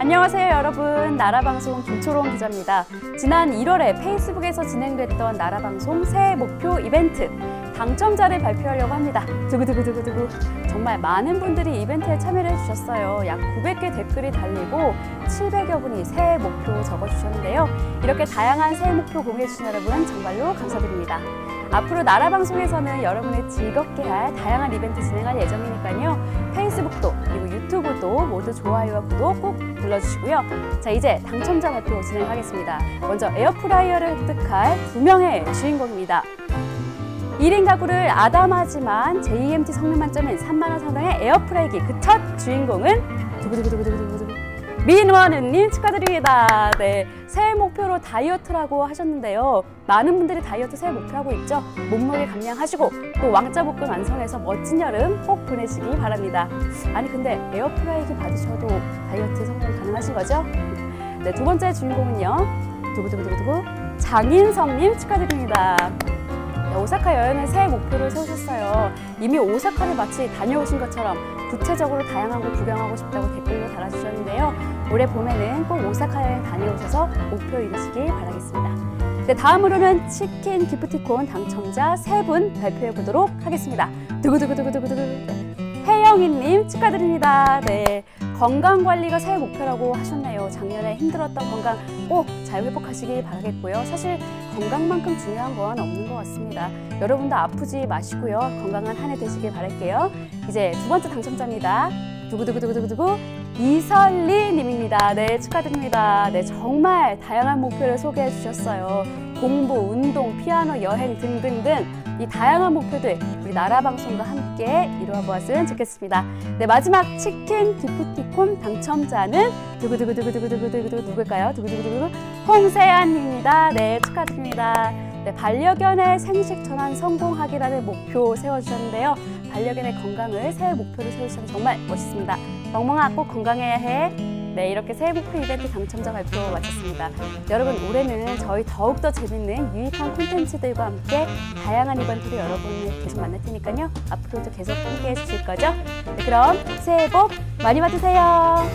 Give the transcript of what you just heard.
안녕하세요 여러분. 나라방송 김초롱 기자입니다. 지난 1월에 페이스북에서 진행됐던 나라방송 새해 목표 이벤트 당첨자를 발표하려고 합니다 두구두구두구두구 정말 많은 분들이 이벤트에 참여를 해주셨어요 약 900개 댓글이 달리고 700여 분이 새해 목표 적어주셨는데요 이렇게 다양한 새해 목표 공유해주신 여러분 정말로 감사드립니다 앞으로 나라방송에서는 여러분을 즐겁게 할 다양한 이벤트 진행할 예정이니까요. 페이스북도 그리고 유튜브도 모두 좋아요와 구독 꼭 눌러주시고요. 자 이제 당첨자 발표 진행하겠습니다. 먼저 에어프라이어를 획득할 두 명의 주인공입니다. 1인 가구를 아담하지만 JMT 성능 만점인 3만 원 상당의 에어프라이기 그 첫 주인공은 두구두구두구두구두구 민원은님 축하드립니다. 네, 새해 목표로 다이어트라고 하셨는데요. 많은 분들이 다이어트 새해 목표하고 있죠. 몸무게 감량하시고 또 왕자복근 완성해서 멋진 여름 꼭 보내시기 바랍니다. 아니 근데 에어프라이기 받으셔도 다이어트 성공 가능하신 거죠? 네, 두 번째 주인공은요. 두구두구두구두구 장인성님 축하드립니다. 네, 오사카 여행을 새해 목표를 세우셨어요. 이미 오사카를 마치 다녀오신 것처럼 구체적으로 다양한 곳 구경하고 싶다고 댓글로 달아주셨는데요. 올해 봄에는 꼭 오사카 여행 다녀오셔서 목표 이루시길 바라겠습니다. 네, 다음으로는 치킨 기프티콘 당첨자 세 분 발표해 보도록 하겠습니다. 두구두구두구두구두구. 혜영이님 축하드립니다. 네. 건강 관리가 새해 목표라고 하셨네요. 작년에 힘들었던 건강 꼭 잘 회복하시길 바라겠고요. 사실 건강만큼 중요한 건 없는 것 같습니다. 여러분도 아프지 마시고요. 건강한 한 해 되시길 바랄게요. 이제 두 번째 당첨자입니다. 두구두구두구두구두구 이설리 님입니다. 네, 축하드립니다. 네, 정말 다양한 목표를 소개해 주셨어요. 공부, 운동, 피아노, 여행 등등등 이 다양한 목표들 우리 나라 방송과 함께 이루어 보았으면 좋겠습니다. 네, 마지막 치킨 기프티콘 당첨자는 두구두구두구두구두구두구 누굴까요? 두구두구두구 홍세안입니다. 네, 축하드립니다. 네, 반려견의 생식 전환 성공하기라는 목표 세워주셨는데요. 반려견의 건강을 새해 목표로 세우셔서 정말 멋있습니다. 멍멍아 꼭 건강해야 해. 네, 이렇게 새해 목표 이벤트 당첨자 발표 마쳤습니다. 여러분, 올해는 저희 더욱더 재밌는 유익한 콘텐츠들과 함께 다양한 이벤트로 여러분을 계속 만날 테니까요. 앞으로도 계속 함께 해주실 거죠? 네, 그럼 새해 복 많이 받으세요.